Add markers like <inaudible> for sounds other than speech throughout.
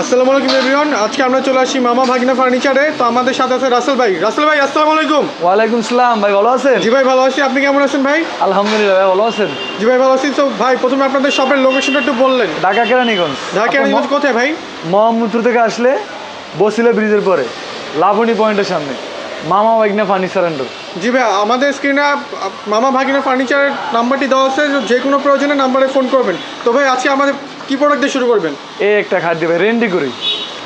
আসসালামু আলাইকুম এভরিওয়ান আজকে আমরা চলে আসি মামা ভাগিনা ফার্নিচারে তো আমাদের সাথে আছে রাসেল ভাই। রাসেল ভাই আসসালামু আলাইকুম। ওয়ালাইকুম সালাম। ভাই ভালো আছেন? জি ভাই ভালো আছি। আপনি কেমন আছেন ভাই? আলহামদুলিল্লাহ ভাই ভালো আছেন? জি ভাই ভালো আছি। তো ভাই প্রথমে আপনাদের শপের লোকেশনটা একটু বললেন। ঢাকা কেরানীগঞ্জ। ঢাকা নিউজ কোথায় ভাই? মোহাম্মদপুর থেকে আসলে বসিলা ব্রিজের পরে লাভনি পয়েন্টের সামনে মামা ওয়াইগনা ফার্নিচার অ্যান্ডর জি ভাই আমাদের স্ক্রিনে মামা ভাগিনা ফার্নিচারের নাম্বারটি দেওয়া আছে। যে কোনো প্রয়োজনে নাম্বারে ফোন করবেন। তো ভাই আজকে আমাদের কি প্রোডাক্ট দিয়ে শুরু করবেন? এই একটা খাদ্য ভাই রেন্ডি করি।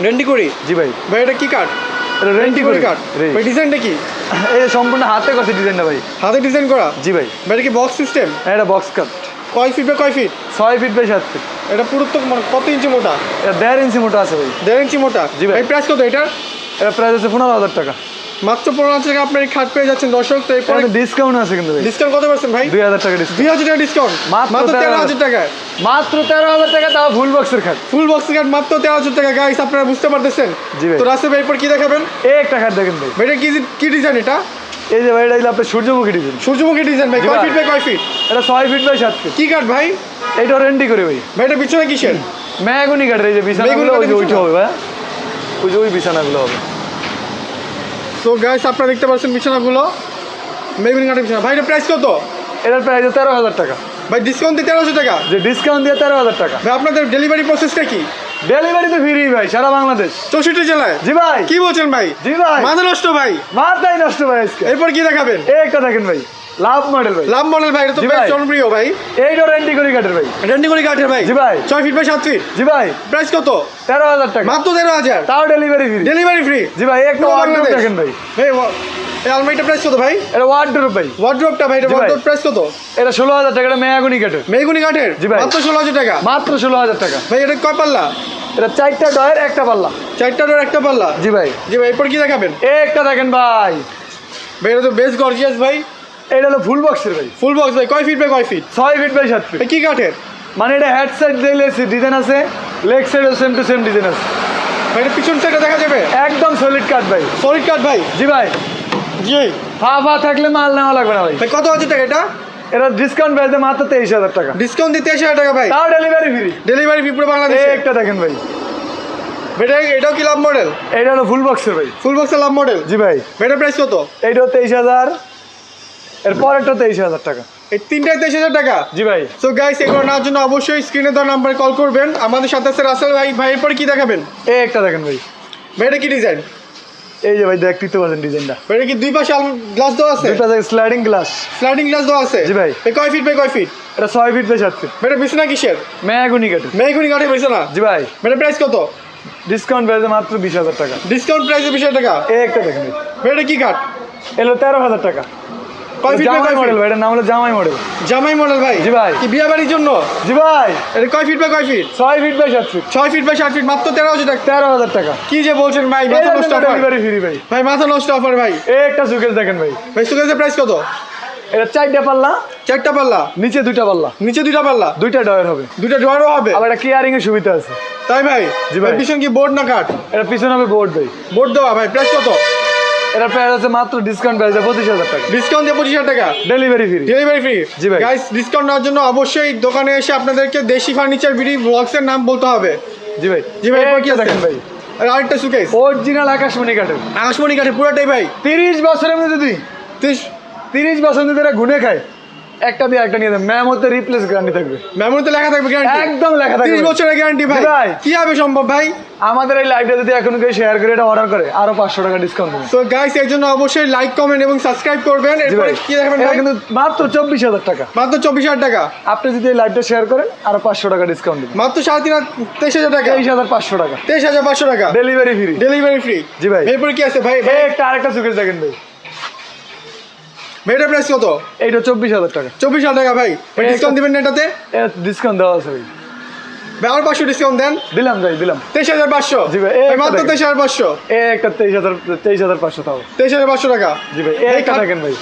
রেন্ডি করি? জি ভাই। ভাই এটা কি কাঠ? এটা রেন্ডি করি। কাঠ? রে- ভাই ডিজাইনটা কি? <laughs> এই সম্পূর্ণ হাতে করছে ডিজাইনটা ভাই। হাতে ডিজাইন করা? জি ভাই। ভাই এটা কি বক্স সিস্টেম এটা বক্স কাট কয় ফিট বা কয় ফিট ছয় ফিট বাই সাত ফিট এটা পুরো তো মানে কত ইঞ্চি মোটা? এটা দেড় ইঞ্চি মোটা আছে ভাই। দেড় ইঞ্চি মোটা? জি ভাই। ভাই প্রাইস কত এটা এটা প্রাইস আছে পনেরো হাজার টাকা। মাত্র পনেরো হাজার টাকা আপনার খাট পেয়ে যাচ্ছেন দর্শক তো এরপরে ডিসকাউন্ট আছে কিন্তু ডিসকাউন্ট কত পার্সেন্ট ভাই? দুই হাজার টাকা দুই হাজার টাকা ডিসকাউন্ট মাত্র মাত্র তেরো হাজার টাকায় মাত্র তেরো হাজার টাকা তাও ফুল বক্সের খাট। ফুল মাত্র তেরো হাজার টাকা। গাইস আপনারা বুঝতে পারতেছেন? জি ভাই। তো রাস্তা ভাই এরপর কি দেখাবেন? এই একটা খাট দেখেন ভাই। ভাই এটা কি কি ডিজাইন এটা? এই যে ভাই এটা আপনার সূর্যমুখী ডিজাইন সূর্যমুখী ডিজাইন ভাই। জি কয় ফিট বাই কয় ফিট এটা ছয় ফিট বাই সাত ফিট কি কাঠ ভাই? এইটা রেন্ডি করে ভাই। ভাই এটা পিছনে কিসের? ম্যাগুনি কাঠের এই যে বিছানাগুলো ওই যে ওইটা বিছানা? হবে ভাই ওই যে ওই বিছানাগুলো হবে। তো গাইস আপনারা দেখতে পাচ্ছেন বিছানাগুলো? মেবিন কাঠের বিছানা। ভাই এটা প্রাইস কত? এটার প্রাইস তেরো হাজার টাকা। ভাই ডিসকাউন্ট দিয়ে তেরো হাজার টাকা? যে ডিসকাউন্ট দিয়ে তেরো হাজার টাকা। ভাই আপনাদের ডেলিভারি প্রসেসটা কি? ডেলিভারি তো ফ্রি ভাই সারা বাংলাদেশ। চৌষট্টি জেলায়? জি ভাই। কি বলছেন ভাই? জি ভাই। মাথা নষ্ট ভাই? মাথাই নষ্ট ভাই আজকে। এরপর কি দেখাবেন? এই একটা দেখেন ভাই। লাভ মডেল ভাই। লাভ মডেল ভাই তো বেশ ভাই। জনপ্রিয় ভাই। এইটা রেন্ডি করি কাঠের ভাই। রেন্ডিগুড়ি কাঠের ভাই। জি ভাই। ছয় ফিট বাই সাত ফিট। জি ভাই। প্রাইস কত? তেরো হাজার টাকা। মাত্র তেরো হাজার। তাও ডেলিভারি ফ্রি ডেলিভারি ফ্রি জি ভাই একটা ওয়ার্ডরোব দেখেন ভাই। ভাই এই আলমারিটা প্রাইস কত ভাই? এটা ওয়ার্ডরোব ভাই। ওয়ার্ড্রপটা ভাই এটা। ওয়ার্ড্রপ প্রাইস কত? এটা ষোলো হাজার টাকা এটা মেয়াগুনি কাঠের। মেগুনি কাঠের? জি ভাই। মাত্র ষোলো হাজার টাকা? মাত্র ষোলো হাজার টাকা। ভাই এটা কয় পাল্লা? এটা চারটা ডয়ের একটা পাল্লা। চারটা ডোর একটা পাল্লা? জি ভাই। জি ভাই এরপর কি দেখাবেন? এই একটা দেখেন ভাই। ভাই এটা তো বেশ গর্জিয়াস ভাই। এটা হলো ফুল বক্সের ভাই। ফুল বক্স ভাই কয় ফিট বাই কয় ফিট ছয় ফিট বাই সাত ফিট কি কাঠের? মানে এটা হেড সাইড দিলে ডিজাইন আছে লেগ সাইডও সেম টু সেম ডিজাইন আছে। ভাই এটা পিছন সাইডে দেখা যাবে? একদম সলিড কাট ভাই। সলিড কাঠ ভাই? জি ভাই। জি। ফা ফা থাকলে মাল নেওয়া লাগবে না ভাই। কত হাজার টাকা এটা? এটা ডিসকাউন্ট প্রাইসে মাত্র তেইশ হাজার টাকা। ডিসকাউন্ট দিতে এসে টাকা ভাই। তাও ডেলিভারি ফ্রি ডেলিভারি ফি পুরো বাংলাদেশে? একটা দেখেন ভাই। এটা এটাও কি লাভ মডেল এটা হলো ফুল বক্সের ভাই। ফুল বক্সের লাভ মডেল জি ভাই। এটার প্রাইস কত? এইটাও তেইশ হাজার। এর পরেরটা তেইশ হাজার টাকা। এই তিনটায় তেইশ হাজার টাকা? জি ভাই। সো গাইস এগুলো নেওয়ার জন্য অবশ্যই স্ক্রিনে দেওয়া নাম্বারে কল করবেন। আমাদের সাথে আছে রাসেল ভাই। ভাই এরপর কি দেখাবেন? এই একটা দেখেন ভাই। ভাই এটা কি ডিজাইন এই যে ভাই দেখতে পাচ্ছেন ডিজাইনটা এটা কি দুই পাশে গ্লাস দেওয়া আছে? দুটা স্লাইডিং গ্লাস স্লাইডিং গ্লাস দেওয়া আছে? জি ভাই। ভাই কয় ফিট বাই কয় ফিট এটা ছয় ফিট বাই সাত ফিট এটা বিছানা কিসের? মেয়াগুনি কাঠের। মেঘুনি কাঠে বিছানা জি ভাই। এটা প্রাইস কত? ডিসকাউন্ট প্রাইসে মাত্র বিশ হাজার টাকা। ডিসকাউন্ট প্রাইসে বিশ হাজার টাকা? এই একটা দেখেন ভাই। ভাই এটা কি কাঠ? এলো তেরো হাজার টাকা। কয় ফিট বাই জামাই কয় মডেল ভাই এটার নাম হলো জামাই মডেল জামাই মডেল ভাই? জি ভাই। কি বিয়ে বাড়ির জন্য? জি ভাই। এটা কয় ফিট বাই কয় ফিট ছয় ফিট বাই সাত ফিট ছয় ফিট বাই সাত ফিট মাত্র তেরো হাজার টাকা। তেরো হাজার টাকা। কি যে বলছেন ভাই মাথা নষ্ট অফার ফ্রি ভাই। ভাই মাথা নষ্ট অফার ভাই। এই একটা সুকেশ দেখেন ভাই। ভাই প্রাইস কত? এটা চারটা পাল্লা চারটা পাল্লা? নিচে দুইটা পাল্লা। নিচে দুইটা পাল্লা? দুইটা ডয়ের হবে। দুইটা ড্রয়ারও হবে? আবার একটা কেয়ারিং এর সুবিধা আছে। তাই ভাই? জি ভাই। পিছন কি বোর্ড না কাঠ এটা পিছনে হবে বোর্ড ভাই। বোর্ড দেওয়া ভাই প্রাইস কত? এটা প্রাইস আছে মাত্র ডিসকাউন্ট প্রাইস পঁচিশ হাজার টাকা। ডিসকাউন্ট দিয়ে পঁচিশ হাজার টাকা? ডেলিভারি ফ্রি ডেলিভারি ফ্রি জি ভাই। গাইস ডিসকাউন্ট নেওয়ার জন্য অবশ্যই দোকানে এসে আপনাদেরকে দেশি ফার্নিচার বিডি ব্লগসের নাম বলতে হবে। জি ভাই। জি ভাই, এরপর কি দেখেন ভাই। আর আরেকটা সুকেস অরিজিনাল আকাশমণি কাঠের। আকাশমণি কাঠে পুরোটাই ভাই। তিরিশ বছরের মধ্যে যদি তিরিশ তিরিশ বছর মধ্যে এরা গুনে খায়। একটা দিয়ে একটা নিয়ে ম্যাম হতে রিপ্লেস গ্যারান্টি থাকবে। মেমোরিতে লেখা থাকবে গ্যারান্টি একদম লেখা থাকবে। তিরিশ বছরের গ্যারান্টি ভাই। ভাই। কি হবে সম্ভব ভাই? আমাদের এই লাইভটা যদি এখন কেউ শেয়ার করে এটা অর্ডার করে আরও পাঁচশো টাকা ডিসকাউন্ট দেবে তো গাইস এর জন্য অবশ্যই লাইক কমেন্ট এবং সাবস্ক্রাইব করবেন। এরপরে কি দেখাবেন ভাই? কিন্তু মাত্র চব্বিশ হাজার টাকা। মাত্র চব্বিশ হাজার টাকা। আপনি যদি এই লাইভটা শেয়ার করেন আরও পাঁচশো টাকা ডিসকাউন্ট দেবেন। মাত্র সাড়ে তিন হাজার তেইশ হাজার টাকা। তেইশ হাজার পাঁচশো টাকা। তেইশ হাজার পাঁচশো টাকা। ডেলিভারি ফ্রি ডেলিভারি ফ্রি জি ভাই। এরপরে কি আছে ভাই? ভাই একটা আরেকটা সুকেশ দেখেন ভাই। ভাইটার প্রাইস কত? এইটা চব্বিশ হাজার টাকা। চব্বিশ হাজার টাকা ভাই। ডিসকাউন্ট দিবেন না এটাতে? ডিসকাউন্ট দেওয়া আছে ভাই। ভাই পাঁচশো ডিসকাউন্ট দেন। দিলাম ভাই দিলাম। তেইশ হাজার পাঁচশো। জি ভাই, মাত্র তেইশ হাজার পাঁচশো। একটা তেইশ হাজার তেইশ হাজার পাঁচশো তাও। তেইশ হাজার পাঁচশো টাকা। জি ভাই একটা দেখেন ভাই।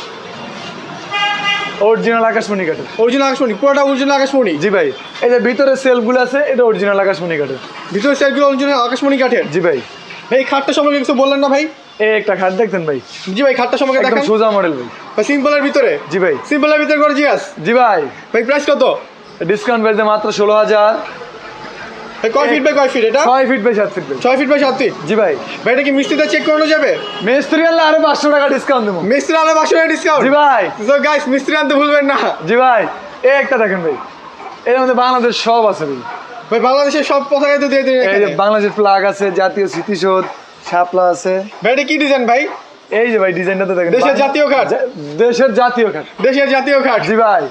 অরিজিনাল আকাশমণি কাঠের। অরিজিনাল আকাশমণি পুরোটা অরিজিনাল আকাশমণি? জি ভাই এই যে ভিতরে সেলগুলো আছে এটা অরিজিনাল আকাশমণি কাঠের। ভিতরে সাইডগুলো অরিজিনাল আকাশমণি কাঠের? জি ভাই। ভাই এই খাটটা সম্পর্কে কিছু বললেন না ভাই? এই একটা খাট দেখতেন ভাই? জি ভাই খাটটা সম্পর্কে দেখেন। সোজা মডেল ভাই। ভাই সিম্পলের ভিতরে। জি ভাই। সিম্পলের ভিতরে গর্জিয়াস জি ভাই। ভাই প্রাইস কত? ডিসকাউন্ট পেয়েছে মাত্র ষোলো হাজার। কয় ফিট বাই কয় ফিট এটা? ছয় ফিট বাই সাত ফিট ছয় ফিট বাই সাত ফিট জি ভাই। ভাই এটা কি মিস্ত্রিতে চেক করানো যাবে? মিস্ত্রি আনলে আরও পাঁচশো টাকা ডিসকাউন্ট দেবো। মিস্ত্রি পাঁচশো টাকা ডিসকাউন্ট জি ভাই। তো গাইস মিস্ত্রি আনতে ভুলবেন না। জি ভাই। এই একটা দেখেন ভাই। এর মধ্যে বাংলাদেশ সব আছে ভাই। ভাই বাংলাদেশের সব পতাকা তো দিয়ে দিন। বাংলাদেশের ফ্লাগ আছে জাতীয় স্মৃতিসৌধ। শাপলা আছে। ভাই এটা কি ডিজাইন ভাই? এই যে ভাই ডিজাইনটা তো দেখেন দেশের জাতীয়। জা- দেশের জাতীয় ঘাট দেশের জাতীয় ঘাট জি ভাই।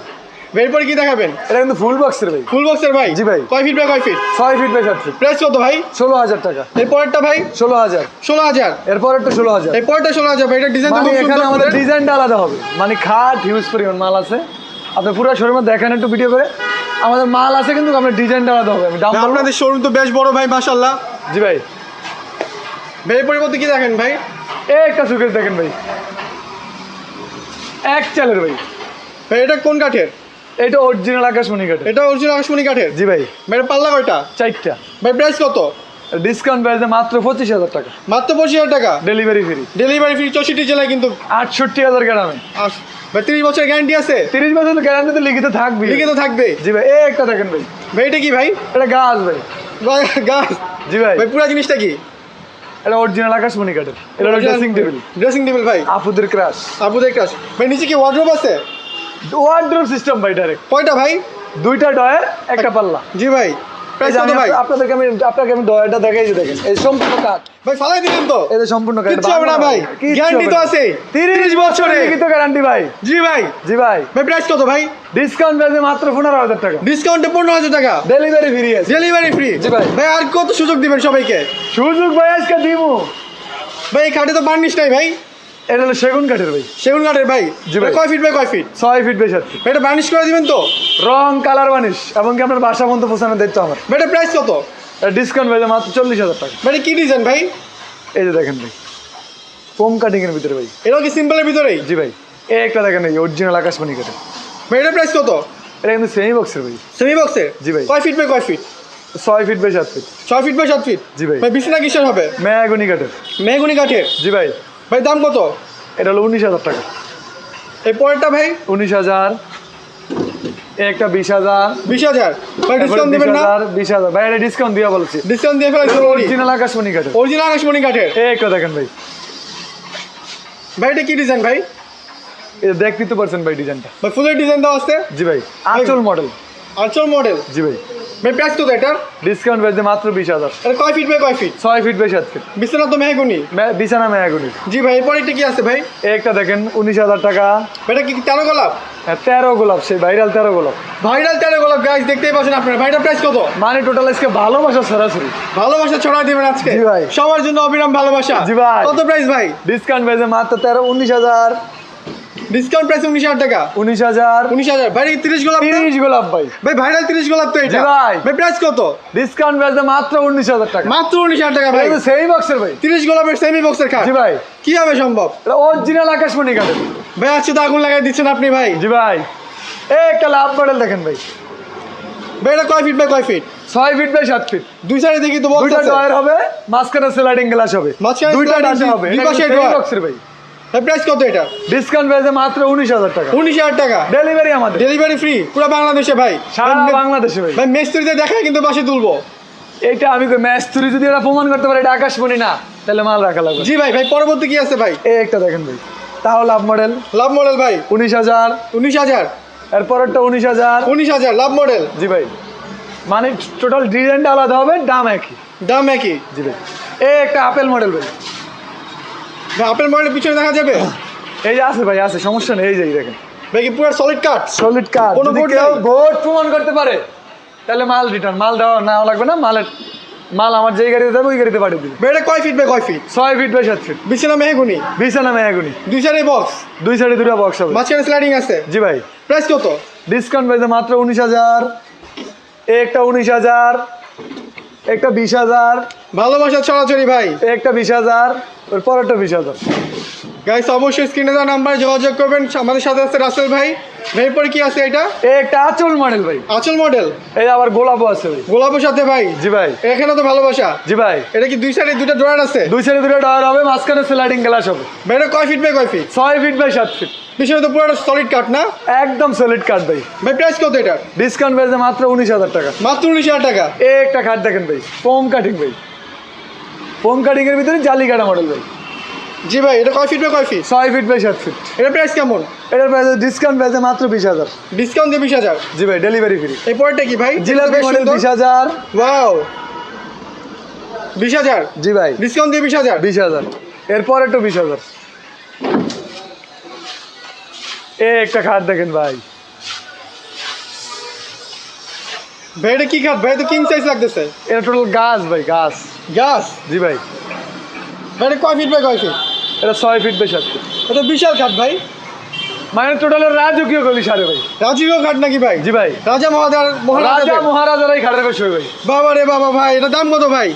এরপরে কি দেখাবেন? এটা কিন্তু ফুল বক্সের ভাই। ফুল বক্সের ভাই? জি ভাই। কয় ফিট বাই কয় ফিট ছয় ফিট বাই সাত ফিট প্রাইস কত ভাই? ষোলো হাজার টাকা। এর পরেরটা ভাই? ষোলো হাজার। ষোলো হাজার। এরপরেরটা ষোলো হাজার। এই পরেরটা ষোলো হাজার ভাই এটা ডিজাইন তো মানে এখানে আমাদের ডিজাইনটা আলাদা হবে। মানে খাট হিউজ পরিমাণ মাল আছে। আপনি পুরো শোরুমে দেখেন একটু ভিডিও করে। আমাদের মাল আছে কিন্তু আপনার ডিজাইনটা আলাদা হবে। আপনাদের শোরুম তো বেশ বড় ভাই মাশাল্লাহ জি ভাই। ভাই পরিবর্তে কি দেখেন ভাই? এই একটা সুকেশ দেখেন ভাই। এক চালের ভাই। ভাই এটা কোন কাঠের? এটা অরিজিনাল আকাশমণি কাঠের। এটা অরিজিনাল আকাশমণি কাঠের? জি ভাই। ভাই পাল্লা কয়টা? চারটা। ভাই প্রাইস কত? ডিসকাউন্ট প্রাইসে মাত্র পঁচিশ হাজার টাকা। মাত্র পঁচিশ হাজার টাকা? ডেলিভারি ফ্রি ডেলিভারি ফ্রি চৌষট্টি জেলায় কিন্তু আটষট্টি হাজার গ্রামে। ভাই তিরিশ বছরের গ্যারান্টি আছে? তিরিশ বছর গ্যারান্টি তো লিখিত থাকবে। লিখে তো থাকবে? জি ভাই এই একটা দেখেন ভাই। ভাই এটা কি ভাই? এটা গাছ ভাই। গাছ? জি ভাই। ভাই পুরো জিনিসটা কি? এটা অরিজিনাল আকাশমণি কাঠের। এটা হলো ড্রেসিং টেবিল ড্রেসিং টেবিল ভাই। আপুদের ক্রাশ আপুদের ক্রাশ ভাই নিচে কি ওয়ার্ড্রোব আছে? ওয়ার্ড্রোব সিস্টেম ভাই ডাইরেক্ট কয়টা ভাই? দুইটা ডয়ের একটা পাল্লা। জি ভাই। আপনাদেরকে আমি আপনাকে আমি ডয়ারটা দেখাই দেখেন। এই সম্পূর্ণ কাঠ। ভাই ফালাই দিলেন তো? সম্পূর্ণ কাঠ। কিচ্ছু হবে না ভাই। গ্যারান্টি তো আছে। তিরিশ বছরে। লিখিত গ্যারান্টি ভাই। জি ভাই। জি ভাই। ভাই প্রাইস কত ভাই? ডিসকাউন্ট প্রাইসে মাত্র টাকা। ডিসকাউন্টে ডেলিভারি ফ্রি আছে। ডেলিভারি ফ্রি জি ভাই। ভাই আর কত সুযোগ দিবেন সবাইকে? সুযোগ ভাই আজকে দিমু। ভাই এই খাটে তো বার্নিশ নাই ভাই। এটা হলো সেগুন কাঠের ভাই। সেগুন কাঠের ভাই? জি ভাই। কয় ফিট বাই কয় ফিট? ছয় ফিট বেশ আছে ভাই এটা বার্নিশ করে দিবেন তো? রং কালার বানিশ এবং কি আপনার বাসা পর্যন্ত পৌঁছানোর দায়িত্ব আমার। এটা প্রাইস কত? ডিসকাউন্ট ভাই মাত্র চল্লিশ হাজার টাকা। এটা কি ডিজাইন ভাই? এই যে দেখেন ভাই ফোম কাটিং এর ভিতরে ভাই। এটাও কি সিম্পলের ভিতরেই? জি ভাই এই একটা দেখেন এই অরিজিনাল আকাশমণি কাঠের। ভাই এটা প্রাইস কত? এটা কিন্তু সেমি বক্সের ভাই। সেমি বক্সে জি ভাই। কয় ফিট বাই কয় ফিট? ছয় ফিট বাই সাত ফিট। ছয় ফিট বাই সাত ফিট? জি ভাই। ভাই বিছনা কিসের হবে? মেয়াগুনি কাঠের। মেহগুনি কাঠের? জি ভাই। ভাই দাম কত? এটা হলো উনিশ হাজার টাকা। এই পরেরটা ভাই? উনিশ হাজার একটা বিশ হাজার। বিশ হাজার। ভাই ডিসকাউন্ট দেবেন না? বিশ হাজার। ভাই এটা ডিসকাউন্ট দিয়া বলছি। ডিসকাউন্ট দিয়ে ফেলা অরিজিনাল আকাশমণি কাঠের। অরিজিনাল আকাশমণি কাঠের? এই একটা দেখেন ভাই। ভাই এটা কি ডিজাইন ভাই? এটা দেখতে তো পারছেন ভাই ডিজাইনটা। ভাই ফুলের ডিজাইন দেওয়া আছে? জি ভাই আচল মডেল আঞ্চল মডেল জি ভাই। ভাই প্রাইস কত এটার ডিসকাউন্ট পেয়েছে মাত্র বিশ হাজার এটা কয় ফিট বাই কয় ফিট ছয় ফিট বাই সাত ফিট বিছানা তো মেহগুনি। বিছানা মেয়াগুনি জি ভাই এরপর এটা কি আছে ভাই? একটা দেখেন উনিশ হাজার টাকা। এটা কি তেরো গোলাপ? হ্যাঁ, তেরো গোলাপ সেই ভাইরাল তেরো গোলাপ। ভাইরাল তেরো গোলাপ গাছ দেখতেই পাচ্ছেন আপনারা। ভাইটা প্রাইস কত? মানে টোটাল আজকে ভালোবাসা সরাসরি। ভালোবাসা ছড়া দিবেন আজকে। জি ভাই। সবার জন্য অবিরাম ভালোবাসা। জি ভাই। কত প্রাইস ভাই? ডিসকাউন্ট পেয়েছে মাত্র তেরো উনিশ হাজার। ডিসকাউন্ট প্রাইস উনিশ হাজার টাকা। উনিশ হাজার। উনিশ হাজার। ভাই তিরিশ গোলাপ? তিরিশ গোলাপ ভাই। ভাই ভাইরাল তিরিশ গোলাপ তো এটা। ভাই। ভাই প্রাইস কত? ডিসকাউন্ট পেয়েছে মাত্র উনিশ হাজার টাকা। মাত্র উনিশ হাজার টাকা ভাই। সেই বক্সের ভাই। তিরিশ গোলাপের সেমি বক্সের খাট জি ভাই। কি হবে সম্ভব? এটা অরিজিনাল আকাশমণি কাঠের ভাই আজকে তো আগুন লাগাই দিচ্ছেন আপনি ভাই। জি ভাই। এই একটা লাভ মডেল দেখেন ভাই। ভাই এটা কয় ফিট বাই কয় ফিট ছয় ফিট বাই সাত ফিট দুই সাইডে দেখি তো দুইটা ডয়ার হবে মাঝখানে স্লাইডিং গ্লাস হবে। মাঝখানে দুইটা হবে। দুই পাশে drawer। বক্সের ভাই। প্রাইস কত এটা? ডিসকাউন্ট পেয়েছে মাত্র উনিশ হাজার টাকা। উনিশ হাজার টাকা? ডেলিভারি আমাদের। ডেলিভারি ফ্রি পুরো বাংলাদেশে ভাই। সারা বাংলাদেশে ভাই। ভাই মেস্ত্রিতে দেখায় কিন্তু বাসে তুলবো। এইটা আমি ম্যাচ তুরি যদি এটা প্রমাণ করতে পারে এটা আকাশমণি না তাহলে মাল রাখা লাগবে। জি ভাই ভাই পরবর্তী কি আছে ভাই? এই একটা দেখেন ভাই। তাও লাভ মডেল লাভ মডেল ভাই। উনিশ হাজার। উনিশ হাজার। এরপরেরটা উনিশ হাজার। উনিশ হাজার লাভ মডেল জি ভাই। মানে টোটাল ডিজাইনটা আলাদা হবে দাম একই। দাম একই। জি ভাই। এই একটা আপেল মডেল ভাই। ভাই আপেল মডেলের পিছনে দেখা যাবে। এই যে আছে ভাই আছে সমস্যা নেই এই যে দেখেন। ভাই কি পুরো সলিড কাট সলিড কার্ড কোনো কেউ ভোট প্রমাণ করতে পারে তাহলে মাল রিটার্ন মাল দেওয়া না লাগবে না মালের মাল আমার যেই গাড়িতে যাবে ওই গাড়িতে পাঠিয়ে দিবে। এটা কয় ফিট বাই কয় ফিট ছয় ফিট বাই সাত ফিট বিছানা মেহগুনি? বিছানা মেয়াগুনি দুই সাইডে বক্স দুই সাইডে দুটা বক্স হবে। মাঝখানে স্লাইডিং আছে? জি ভাই। প্রাইস কত? ডিসকাউন্ট পেয়েছে মাত্র উনিশ হাজার একটা উনিশ হাজার একটা বিশ হাজার। ভালোবাসা ছড়াছড়ি ভাই। একটা বিশ হাজার ওর পরেরটা বিশ হাজার গাইস অবশ্যই স্ক্রিনে দেওয়া নাম্বারে যোগাযোগ করবেন। আমাদের সাথে আছে রাসেল ভাই। ভাই পরে কি আছে এটা? একটা আচল মডেল ভাই। আচল মডেল এই আবার গোলাপও আছে ভাই। গোলাপের সাথে ভাই? জি ভাই। এখানে তো ভালোবাসা। জি ভাই। এটা কি দুই সাইডে দুইটা ড্রয়ার আছে? দুই সাইডে দুটো টায়ার হবে মাঝখানে স্লাইডিং গ্লাস হবে। ভাই এটা কয় ফিট বাই কয় ফিট ছয় ফিট বাই সাত ফিট পিছনে তো পুরোটা সলিড কাট না? একদম সলিড কাঠ ভাই। ভাই প্রাইস কত এটা ডিসকাউন্ট পেয়েছে মাত্র উনিশ হাজার টাকা। মাত্র উনিশ হাজার টাকা? একটা খাট দেখেন ভাই। ফোম কাটিং ভাই। ফোম কাটিং এর ভিতরে জালি কাটা মডেল ভাই। জি ভাই এটা কয় ফিট বাই কয় ফিট ছয় ফিট বাই সাত ফিট এটা প্রাইস কেমন? এটার প্রাইস ডিসকাউন্ট পেয়েছে মাত্র বিশ হাজার। ডিসকাউন্ট দিয়ে বিশ হাজার? জি ভাই ডেলিভারি ফ্রি এই পরেরটা কি ভাই? জিলাপি মডেল বিশ হাজার। ওয়াও বিশ হাজার? জি ভাই। ডিসকাউন্ট দিয়ে বিশ হাজার? বিশ হাজার। এরপর একটু বিশ হাজার। এ একটা খাট দেখেন ভাই। ভাই এটা কি খাট ভাই তো কিং সাইজ লাগতেছে। এটা টোটাল গাছ ভাই গাছ। গাছ? জি ভাই। ভাই এটা কয় ফিট বাই কয় ফিট এটা ছয় ফিট বাই সাত ফিট এটা বিশাল খাট ভাই। মানে টোটালের রাজকীয় গলি সারে ভাই। রাজীব খাট নাকি ভাই? জি ভাই। রাজা মহাদার রাজা মহারাজা মহারাজার এই খাটের বিষয় ভাই বাবা রে বাবা ভাই এটা দাম কত ভাই?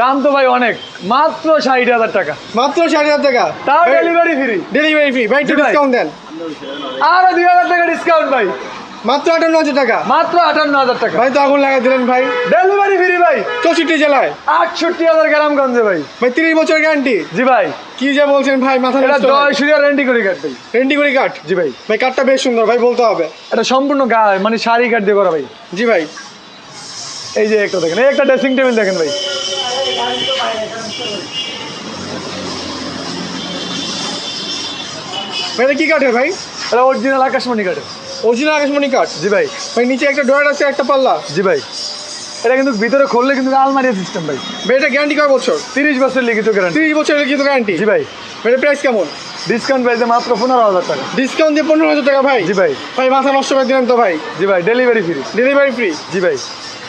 দাম তো ভাই অনেক। মাত্র ষাট হাজার টাকা। মাত্র ষাট হাজার টাকা। তাও ডেলিভারি ফ্রি ডেলিভারি ফ্রি ভাই একটু। ডিসকাউন্ট দেন। আরও দুই হাজার টাকা ডিসকাউন্ট ভাই। মাত্র আটান্ন হাজার টাকা। মাত্র আটান্ন হাজার টাকা। ভাই তো আগুন লাগাই দিলেন ভাই। ডেলিভারি ফ্রি ভাই। চৌষট্টি জেলায়। আটষট্টি হাজার গ্রামগঞ্জে ভাই। ভাই তিরিশ বছর গ্যারান্টি। জি ভাই। কি যে বলছেন ভাই মাথা এটা জয় সুরিয়া রেন্টি করে কাট ভাই। রেন্টি করে কাঠ জি ভাই। ভাই কাঠটা বেশ সুন্দর ভাই বলতে হবে। এটা সম্পূর্ণ গায়ে মানে শাড়ি কাট দিয়ে করা ভাই। জি ভাই। এই যে একটা দেখেন এই একটা ড্রেসিং টেবিল দেখেন ভাই। ভাই কি কাঠের ভাই? এটা অরিজিনাল আকাশমণি কাঠের। অরিজিনাল আকাশমণি কাঠ জি ভাই। ভাই নিচে একটা ড্রয়ার আছে একটা পাল্লা। জি ভাই। এটা কিন্তু ভিতরে খুললে কিন্তু আলমারি সিস্টেম ভাই। ভাই এটা গ্যারান্টি কয় বছর? তিরিশ বছর লিখিত গ্যারান্টি তিরিশ বছরের কিন্তু গ্যারান্টি জি ভাই। এটা প্রাইস কেমন? ডিসকাউন্ট প্রাইসে মাত্র পনেরো হাজার টাকা। ডিসকাউন্ট দিয়ে পনেরো হাজার টাকা ভাই? জি ভাই। ভাই মাথা নষ্ট করে দিলেন তো ভাই। জি ভাই ডেলিভারি ফ্রি ডেলিভারি ফ্রি জি ভাই।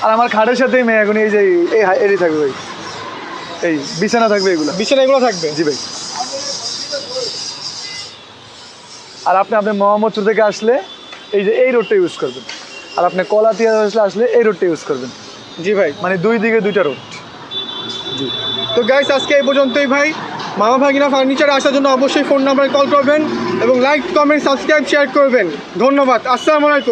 আর আমার খাটের সাথেই মেয়ে এখন এই যে এই এরই থাকবে ভাই। এই বিছানা থাকবে এগুলো। বিছানা এগুলো থাকবে? জি ভাই। আর আপনি আপনি মোহাম্মদপুর থেকে আসলে এই যে এই রোডটা ইউজ করবেন। আর আপনি কলাতিয়া আসলে আসলে এই রোডটা ইউজ করবেন। জি ভাই। মানে দুই দিকে দুইটা রোড। জি। তো গাইস আজকে এই পর্যন্তই ভাই। মামা ভাগিনা ফার্নিচার আসার জন্য অবশ্যই ফোন নাম্বারে কল করবেন এবং লাইক কমেন্ট সাবস্ক্রাইব শেয়ার করবেন। ধন্যবাদ। আসসালামু আলাইকুম।